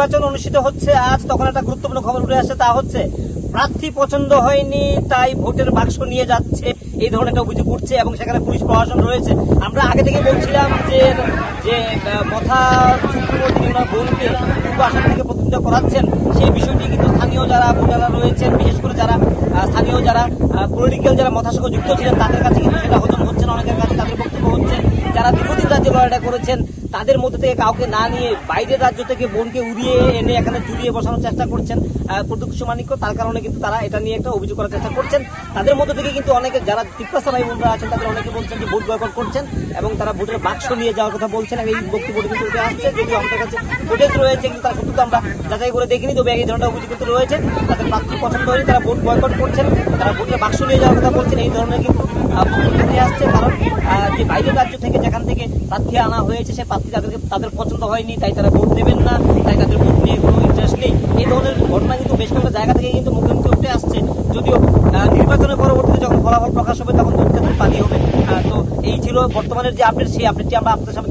নির্বাচন অনুষ্ঠিত হচ্ছে আজ তখন একটা গুরুত্বপূর্ণ খবর উঠে আসছে তা হচ্ছে প্রার্থী পছন্দ হয়নি তাই ভোটের বাক্স নিয়ে যাচ্ছে এই ধরনের একটা অভিযোগ উঠছে এবং সেখানে পুলিশ প্রশাসন রয়েছে। আমরা আগে থেকে বলছিলাম যে যে আহ, মথা সুপ্রিমো তিনি বোনকে পূর্ব আসাম থেকে প্রতিনিধিত্ব করাচ্ছেন সেই বিষয়টি কিন্তু স্থানীয় যারা ভোটাররা রয়েছেন বিশেষ করে যারা স্থানীয় যারা পলিটিক্যাল যারা মথার সঙ্গে যুক্ত ছিলেন তাদের কাছে কিন্তু সেটা হজম হচ্ছে না অনেকের কাছে তাদের বক্তব্য যারা দীর্ঘদিন রাজ্যে লড়াইটা করেছেন, তাদের মধ্যে থেকে কাউকে না নিয়ে বাইরের রাজ্য থেকে বোনকে উড়িয়ে এনে এখানে জুড়িয়ে বসানোর চেষ্টা করছেন প্রদীপ মানিক্য তার কারণে কিন্তু তারা এটা নিয়ে একটা অভিযোগ করার চেষ্টা করছেন। তাদের মধ্যে থেকে কিন্তু অনেকে যারা তিপ্রাসা ভাই বোনরা আছেন, তাদের অনেকে বলছেন যে ভোট বয়কট করছেন এবং তারা ভোটের বাক্স নিয়ে যাওয়ার কথা বলছেন। এই বক্তব্যটি কিন্তু উঠে আসছে। যদিও আমাদের কাছে ফুটেজ রয়েছে, কিন্তু তার সত্যি আমরা যাচাই করে দেখিনি, তবে এই ধরনের অভিযোগ কিন্তু রয়েছে। তাদের প্রার্থী পছন্দ হয়নি তারা ভোট বয়কট করছেন, তারা ভোটের বাক্স নিয়ে যাওয়ার কথা বলছেন। এই ধরনের কিন্তু উঠে আসছে। কারণ যে বাইরের রাজ্য থেকে যেখান থেকে প্রার্থী আনা হয়েছে, সে প্রার্থী তাদেরকে তাদের পছন্দ হয়নি, তাই তারা ভোট দেবেন না, তাই তাদের ভোট নিয়ে কোনো ইন্টারেস্ট নেই। এই ধরনের ঘটনা কিন্তু বেশ কয়েকটা জায়গা থেকে কিন্তু মুখোমুখি উঠে আসছে। যদিও নির্বাচনের পরবর্তীতে যখন ফলাফল প্রকাশ হবে, তখন দুধ পানি হবে। তো এই ছিল বর্তমানের যে আপডেট সেই আপডেটটি আমরা আপনার সামনে